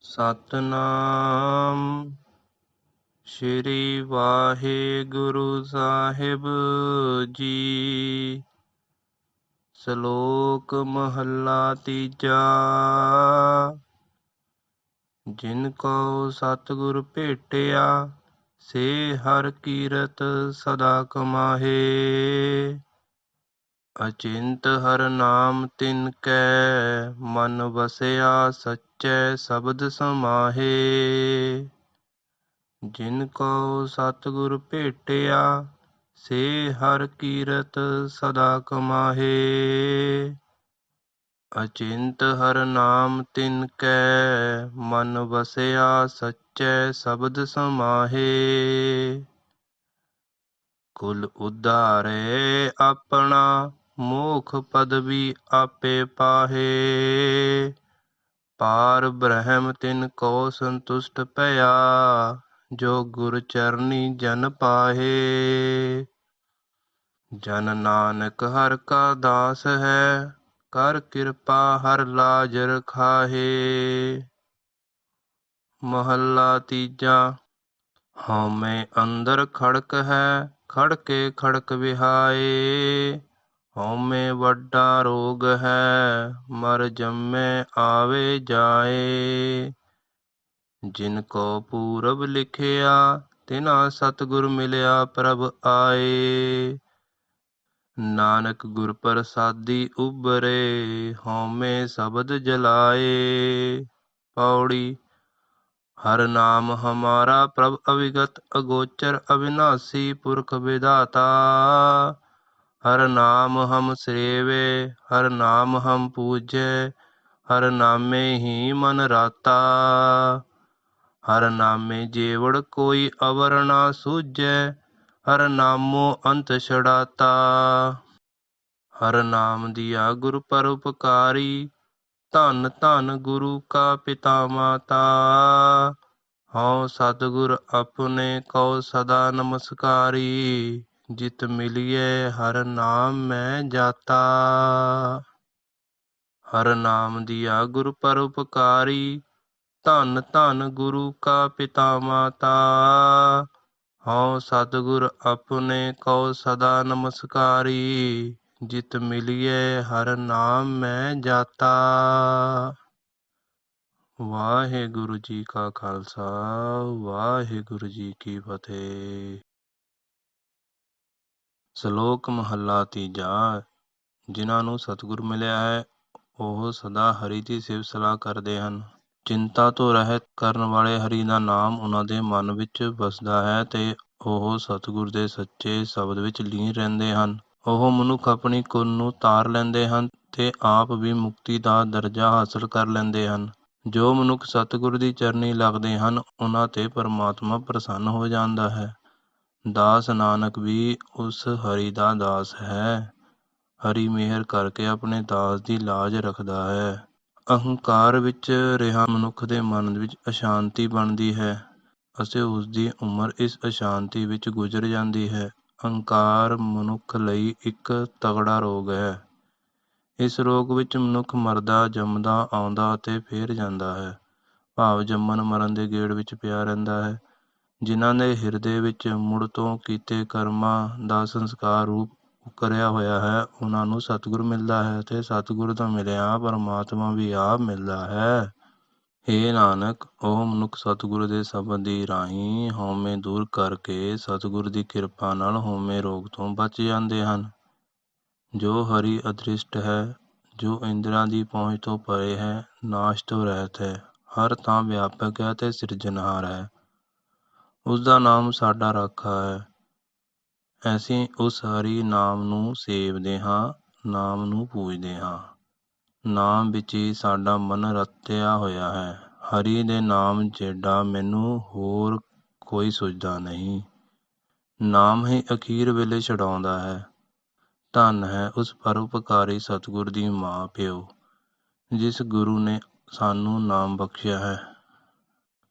ਸਤਨਾਮ। ਸ਼੍ਰੀ ਵਾਹਿਗੁਰੂ ਸਾਹਿਬ ਜੀ। ਸ਼ਲੋਕ ਮਹੱਲਾ ਤੀਜਾ। ਜਿਨ ਕੋ ਸਤਿਗੁਰ ਭੇਟਿਆ, ਸੇ ਹਰ ਕੀਰਤ ਸਦਾ ਕਮਾਹੇ। ਅਚਿੰਤ ਹਰ ਨਾਮ ਤਿਨ ਕੈ, ਮਨ ਵਸਿਆ ਸਚੈ ਸ਼ਬਦ ਸਮਾਹਿ। ਜਿਨ ਕੋ ਸਤਿਗੁਰ ਭੇਟਿਆ, ਸੇ ਹਰ ਕੀਰਤ ਸਦਾ ਕਮਾਹੇ। ਅਚਿੰਤ ਹਰ ਨਾਮ ਤਿਨ ਕੈ, ਮਨ ਵਸਿਆ ਸਚੈ ਸ਼ਬਦ ਸਮਾਹੇ। ਕੁਲ ਉਧਾਰੇ ਆਪਣਾ ਮੋਖ ਪਦਵੀ ਆਪੇ ਪਾਹੇ। ਪਾਰ ਬ੍ਰਹਮ ਤਿਨ ਕੋ ਸੰਤੁਸ਼ਟ ਭਇਆ, ਜੋ ਗੁਰ ਚਰਨੀ ਜਨ ਪਾਹੇ। ਜਨ ਨਾਨਕ ਹਰ ਕਾ ਦਾਸ ਹੈ, ਕਰ ਕਿਰਪਾ ਹਰ ਲਾਜ ਰਖਾਹੇ ਮਹੱਲਾ ਤੀਜਾ, ਹਉਮੈ ਅੰਦਰ ਖੜਕ ਹੈ, ਖੜਕੇ ਖੜਕ ਵਿਹਾਏ। ਹਉਮੈ ਵੱਡਾ ਰੋਗ ਹੈ, ਮਰ ਜੰਮੈ ਆਵੇ ਜਾਏ। ਜਿਨ ਕੋ ਪੂਰਬ ਲਿਖਿਆ, ਤਿਨਾ ਸਤਗੁਰ ਮਿਲਿਆ ਪ੍ਰਭ ਆਏ। ਨਾਨਕ ਗੁਰ ਪ੍ਰਸਾਦੀ ਉਬਰੇ ਹਉਮੈ ਸ਼ਬਦ ਜਲਾਏ। ਪੌੜੀ, ਹਰ ਨਾਮ ਹਮਾਰਾ ਪ੍ਰਭ ਅਵਿਗਤ ਅਗੋਚਰ ਅਵਿਨਾਸੀ ਪੁਰਖ ਵਿਦਾਤਾ ਹਰ ਨਾਮ ਹਮ ਸੇਵੇ, ਹਰ ਨਾਮ ਹਮ ਪੂਜੈ, ਹਰ ਨਾਮੇ ਹੀ ਮਨ ਰਾਤਾ। ਹਰ ਨਾਮੇ ਜੇਵੜ ਕੋਈ ਅਵਰ ਨਾ ਸੂਝੈ ਹਰ ਨਾਮੋ ਅੰਤ ਛੜਾਤਾ ਹਰ ਨਾਮ ਦਿਆ ਗੁਰ ਪਰਉਪਕਾਰੀ, ਧੰਨ ਧੰਨ ਗੁਰੂ ਕਾ ਪਿਤਾ ਮਾਤਾ। ਹਉ ਸਤਗੁਰ ਆਪਣੇ ਕਉ ਸਦਾ ਨਮਸਕਾਰੀ। ਜਿਤ ਮਿਲਿਏ ਹਰ ਨਾਮ ਮੈਂ ਜਾਤਾ। ਹਰ ਨਾਮ ਦਿਆ ਗੁਰ ਪਰਉਪਕਾਰੀ, ਧੰਨ ਧੰਨ ਗੁਰੂ ਕਾ ਪਿਤਾ ਮਾਤਾ। ਹਉ ਸਤਿਗੁਰ ਆਪਣੇ ਕਉ ਸਦਾ ਨਮਸਕਾਰੀ, ਜਿਤ ਮਿਲਿਏ ਹਰ ਨਾਮ ਮੈਂ ਜਾਤਾ। ਵਾਹਿਗੁਰੂ ਜੀ ਕਾ ਖਾਲਸਾ, ਵਾਹਿਗੁਰੂ ਜੀ ਕੀ ਫਤਿਹ। ਸ਼ਲੋਕ ਮਹੱਲਾ ਤੀਜਾ, ਜਿਨ੍ਹਾਂ ਨੂੰ ਸਤਿਗੁਰ ਮਿਲਿਆ ਹੈ, ਉਹ ਸਦਾ ਹਰੀ ਦੀ ਸਿਫਤ ਸਲਾਹ ਕਰਦੇ ਹਨ। ਚਿੰਤਾ ਤੋਂ ਰਹਿਤ ਕਰਨ ਵਾਲੇ ਹਰੀ ਦਾ ਨਾਮ ਉਹਨਾਂ ਦੇ ਮਨ ਵਿੱਚ ਵਸਦਾ ਹੈ ਤੇ ਉਹ ਸਤਿਗੁਰ ਦੇ ਸੱਚੇ ਸ਼ਬਦ ਵਿੱਚ ਲੀਨ ਰਹਿੰਦੇ ਹਨ। ਉਹ ਮਨੁੱਖ ਆਪਣੀ ਕੁਲ ਨੂੰ ਤਾਰ ਲੈਂਦੇ ਹਨ ਤੇ ਆਪ ਵੀ ਮੁਕਤੀ ਦਾ ਦਰਜਾ ਹਾਸਲ ਕਰ ਲੈਂਦੇ ਹਨ। ਜੋ ਮਨੁੱਖ ਸਤਿਗੁਰ ਦੀ ਚਰਨੀ ਲੱਗਦੇ ਹਨ, ਉਹਨਾਂ ਤੇ ਪਰਮਾਤਮਾ ਪ੍ਰਸੰਨ ਹੋ ਜਾਂਦਾ ਹੈ। ਦਾਸ ਨਾਨਕ ਵੀ ਉਸ ਹਰੀ ਦਾ ਦਾਸ ਹੈ। ਹਰੀ ਮਿਹਰ ਕਰਕੇ ਆਪਣੇ ਦਾਸ ਦੀ ਲਾਜ ਰੱਖਦਾ ਹੈ। ਅਹੰਕਾਰ ਵਿੱਚ ਰਿਹਾ ਮਨੁੱਖ ਦੇ ਮਨ ਵਿੱਚ ਅਸ਼ਾਂਤੀ ਬਣਦੀ ਹੈ ਅਤੇ ਉਸ ਦੀ ਉਮਰ ਇਸ ਅਸ਼ਾਂਤੀ ਵਿੱਚ ਗੁਜ਼ਰ ਜਾਂਦੀ ਹੈ। ਅਹੰਕਾਰ ਮਨੁੱਖ ਲਈ ਇੱਕ ਤਗੜਾ ਰੋਗ ਹੈ। ਇਸ ਰੋਗ ਵਿੱਚ ਮਨੁੱਖ ਮਰਦਾ, ਜੰਮਦਾ, ਆਉਂਦਾ ਅਤੇ ਫੇਰ ਜਾਂਦਾ ਹੈ। ਭਾਵ ਜੰਮਣ ਮਰਨ ਦੇ ਗੇੜ ਵਿੱਚ ਪਿਆ ਰਹਿੰਦਾ ਹੈ। ਜਿਨ੍ਹਾਂ ਦੇ ਹਿਰਦੇ ਵਿੱਚ ਮੁੜ ਤੋਂ ਕੀਤੇ ਕਰਮਾਂ ਦਾ ਸੰਸਕਾਰ ਰੂਪ ਕਰਿਆ ਹੋਇਆ ਹੈ, ਉਹਨਾਂ ਨੂੰ ਸਤਿਗੁਰ ਮਿਲਦਾ ਹੈ ਅਤੇ ਸਤਿਗੁਰ ਦਾ ਮਿਲਿਆ ਪਰਮਾਤਮਾ ਵੀ ਆਪ ਮਿਲਦਾ ਹੈ। ਹੇ ਨਾਨਕ, ਉਹ ਮਨੁੱਖ ਸਤਿਗੁਰ ਦੇ ਸ਼ਬਦ ਦੀ ਰਾਹੀਂ ਹਉਮੈ ਦੂਰ ਕਰਕੇ ਸਤਿਗੁਰ ਦੀ ਕਿਰਪਾ ਨਾਲ ਹਉਮੈ ਰੋਗ ਤੋਂ ਬਚ ਜਾਂਦੇ ਹਨ। ਜੋ ਹਰੀ ਅਦ੍ਰਿਸ਼ਟ ਹੈ, ਜੋ ਇੰਦਰਾਂ ਦੀ ਪਹੁੰਚ ਤੋਂ ਪਰੇ ਹੈ, ਨਾਸ਼ ਤੋਂ ਰਹਿਤ ਹੈ, ਹਰ ਥਾਂ ਵਿਆਪਕ ਹੈ ਅਤੇ ਸਿਰਜਣਹਾਰ ਹੈ। ਉਸਦਾ ਨਾਮ ਸਾਡਾ ਰਾਖਾ ਹੈ। ਅਸੀਂ ਉਸ ਹਰੀ ਨਾਮ ਨੂੰ ਸੇਵਦੇ ਹਾਂ, ਨਾਮ ਨੂੰ ਪੂਜਦੇ ਹਾਂ। ਨਾਮ ਵਿੱਚ ਹੀ ਸਾਡਾ ਮਨ ਰਤਿਆ ਹੋਇਆ ਹੈ। ਹਰੀ ਦੇ ਨਾਮ ਜਿਹੜਾ ਮੈਨੂੰ ਹੋਰ ਕੋਈ ਸੁਝਦਾ ਨਹੀਂ। ਨਾਮ ਹੀ ਅਖੀਰ ਵੇਲੇ ਛਡਾਉਂਦਾ ਹੈ। ਧੰਨ ਹੈ ਉਸ ਪਰਉਪਕਾਰੀ ਸਤਿਗੁਰ ਦੀ ਮਾਂ ਪਿਓ, ਜਿਸ ਗੁਰੂ ਨੇ ਸਾਨੂੰ ਨਾਮ ਬਖਸ਼ਿਆ ਹੈ।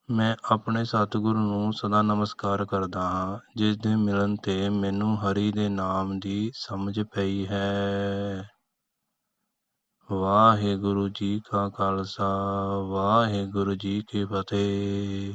ਮੈਂ ਆਪਣੇ ਸਤਿਗੁਰੂ ਨੂੰ ਸਦਾ ਨਮਸਕਾਰ ਕਰਦਾ ਹਾਂ, ਜਿਸ ਦੇ ਮਿਲਣ ਤੇ ਮੈਨੂੰ ਹਰੀ ਦੇ ਨਾਮ ਦੀ ਸਮਝ ਪਈ ਹੈ। ਵਾਹਿਗੁਰੂ ਜੀ ਕਾ ਖਾਲਸਾ, ਵਾਹਿਗੁਰੂ ਜੀ ਕੀ ਫਤਿਹ।